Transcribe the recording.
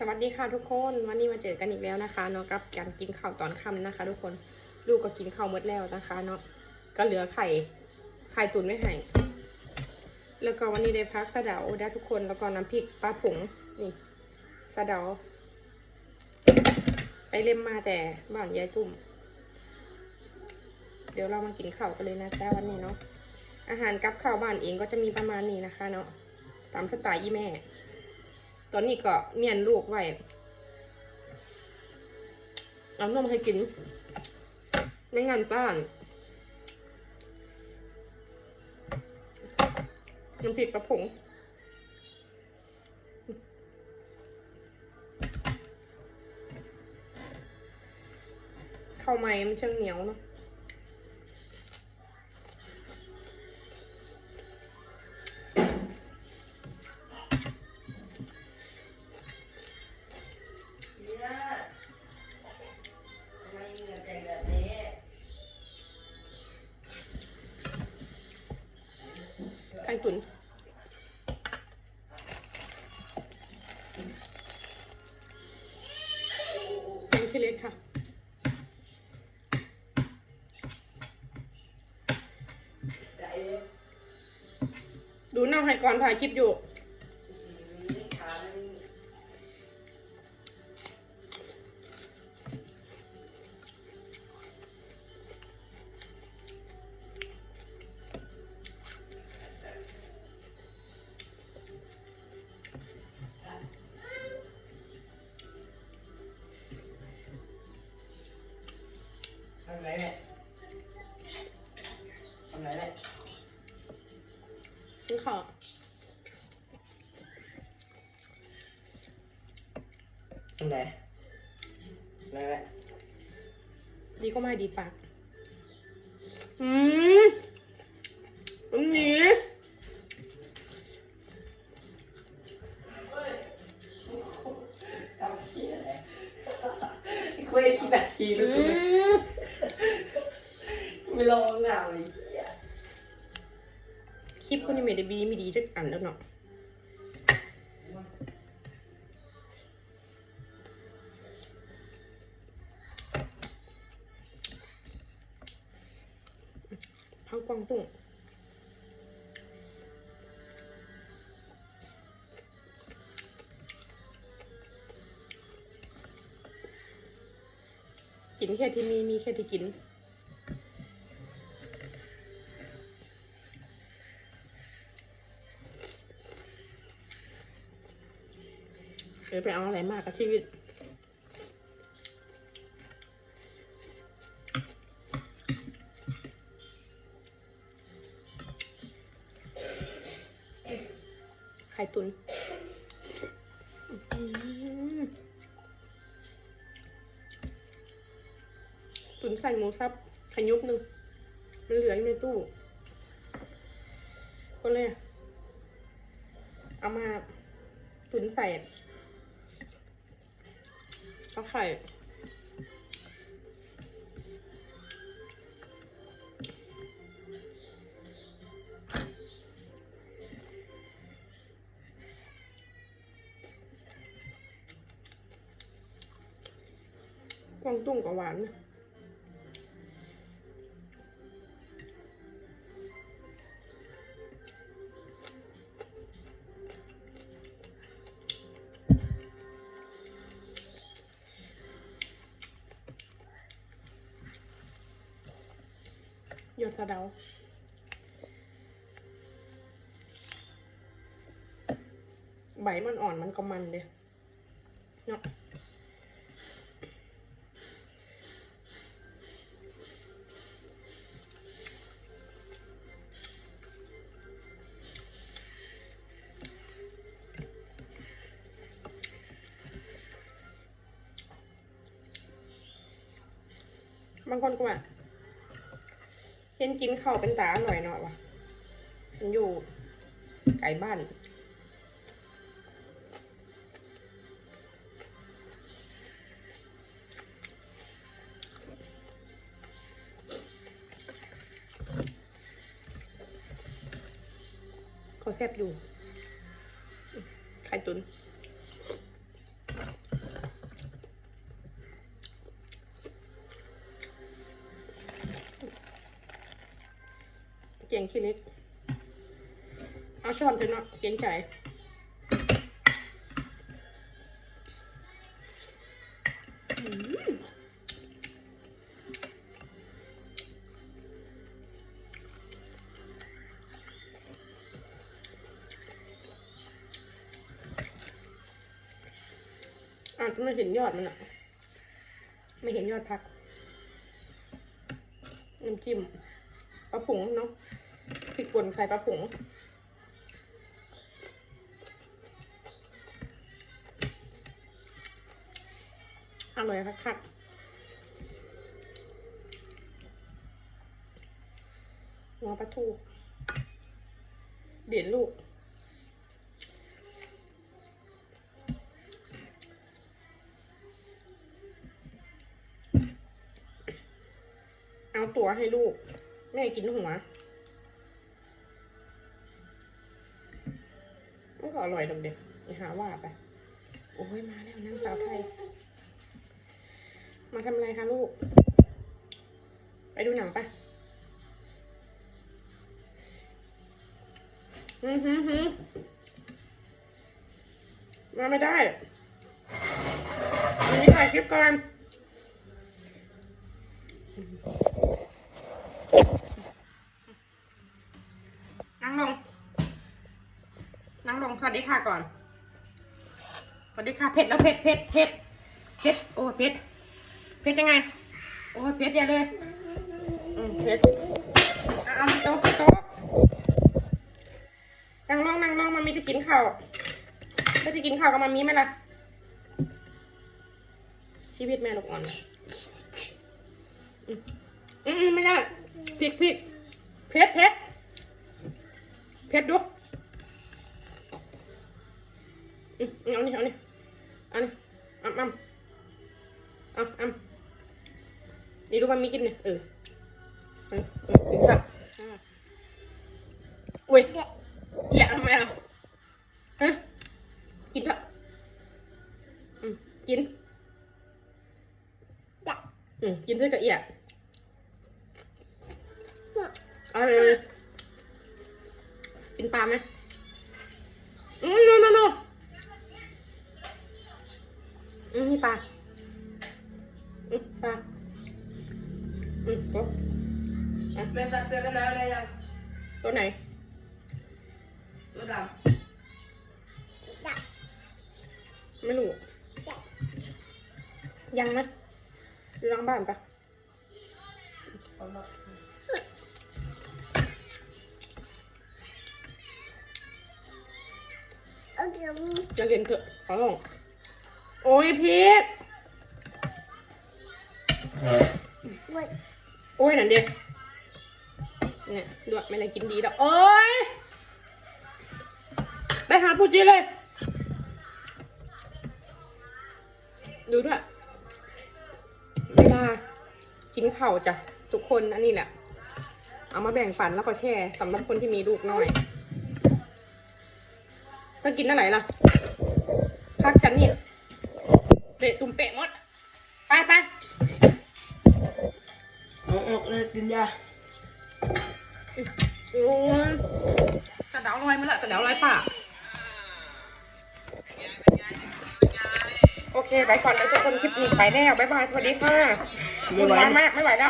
สวัสดีค่ะทุกคนวันนี้มาเจอกันอีกแล้วนะคะเนาะกับการกินข้าวตอนค่ำนะคะ ทุกคนลูกก็กินข้าวหมดแล้วนะคะเนาะก็เหลือไข่ไข่ตุนไม่ให้แล้วก็วันนี้ได้พักสะเดาได้ทุกคนแล้วก็น้ำพริกปลาผงนี่สะเดา ไปเล่มมาแต่บ้านยายตุ่ม เดี๋ยวเรามากินข้าวกันเลยนะจ๊ะวันนี้เนาะอาหารกับข้าวบ้านเองก็จะมีประมาณนี้นะคะ เนาะตามสไตล์ยี่แม่ ตอนนี้ก็เมียนลูกไว้เอานมให้กิน ไม่งั้นต้านน้ำพริกปลาผงข้าวไหม้มันช่างเหนียวเนาะ ไข่ตุ๋นเป็นขี้เล็กค่ะดูน้ำให้ก่อนถ่ายคลิปอยู่ำไรแม่ทำไรแม่กินข้าวทำไรไรแม่ดีก็ไม่ดีปากอืมมันหนีทำขี้อะไรคุยกี่นาทีอืรู้ไหมม ไม่ลองเหงาเลยคลิปคนนี้ไม่ได้ดีไม่ดีจักอันแล้วเนาะพังกวางตุ้งกินแค่ที่มีมีแค่ที่กิน เดี๋ยไปเอาอะไรมากกับชีวิต ไข่ตุนตุนใส่หมูสับขยุบหนึ่งมันเหลืออยู่ในตู้ ก็เลย เอามาตุนใส่ เอาไข่กวางตุ้งกับหวานนะ หยดสะเดาใบมันอ่อนมันก็มันเลยเนาะบางคนก็ว่า เห็นกินข้าวเป็นตาอร่อยเนาะวะมันอยู่ไกลบ้าน เขาแซ่บอยู่ ไข่ตุ๋น เก่งขี้เล็ก เอาช้อนเถอะเนาะเกรงใจอืมอาจะไม่เห็นยอดมันอะไม่เห็นยอดพักน้ำจิ้มปลาผงเนาะ พริกป่นใส่ปลาผงอร่อยคักๆหัวปลาทูเด่นลูก เอาตัวให้ลูก แม่กินหัว ร่อยดมเด็กอย่าหาว่าไป โอ้ยมาแล้วนางสาวไทย มาทำอะไรคะลูก ไปดูหนังปะอือหือหือมาไม่ได้วันนี้ถ่ายคลิปก่อน นั่งลง นั่งลง สวัสดีค่ะก่อน สวัสดีค่ะเผ็ดแล้วเผ็ดเผ็ดเผ็ดเผ็ดโอ้เผ็ดเผ็ดยังไง โอ้เผ็ดอย่าเลยอืมเผ็ดเอามาโต๊ะมาโต๊ะนั่งลงนั่งลงมามีจะกินข้าวก็จะกินข้าวกับมามีไหมล่ะ ชีวิตแม่ลูกอ่อนอืมอืมไม่ได้พริกพริกเผ็ดเผ็ดเพชรดู เอานี่เอานี่เอานี่อ้ำอ้ำเอาอ้ำนี่ดูมันมีกินเนี่ยเออออเออกินครับอุ้ยอย่าทำไมล่ะฮะกินเถอะอืมกินอืมกินด้วยกับเอียเอาเลยกินปลาไหมอืม โนโนโนอืมนี่ปลาอืมปลาอืมตัวเป็นสัตว์เสือกันแล้วเลยยังตัวไหนตัวดไม่รู้ยังไหมอยู่หลังบ้านปะำจะเรียนเถอะขอร้อง โอ้ยพีทโอ้ยนั่นเดียวเนี่ยด้วยไม่ได้กินดีแล้วโอ้ยไปหาปูจีเลย ดูด้วยเวลากินข้าวจ้ะทุกคนอันนี้แหละ เอามาแบ่งปันแล้วก็แชร์สำหรับคนที่มีลูกน้อยต้องกินอะไรล่ะพักฉันนี่ อาออกเลยกินยาโอ้ยสะเดาลอยมาละสะเดาลอยป่าโอเค ไปก่อนแล้วทุกคนคลิปนี้ไปแล้ว บ๊ายบาย สวัสดีค่ะไม่ไหวมากไม่ไหวแล้ว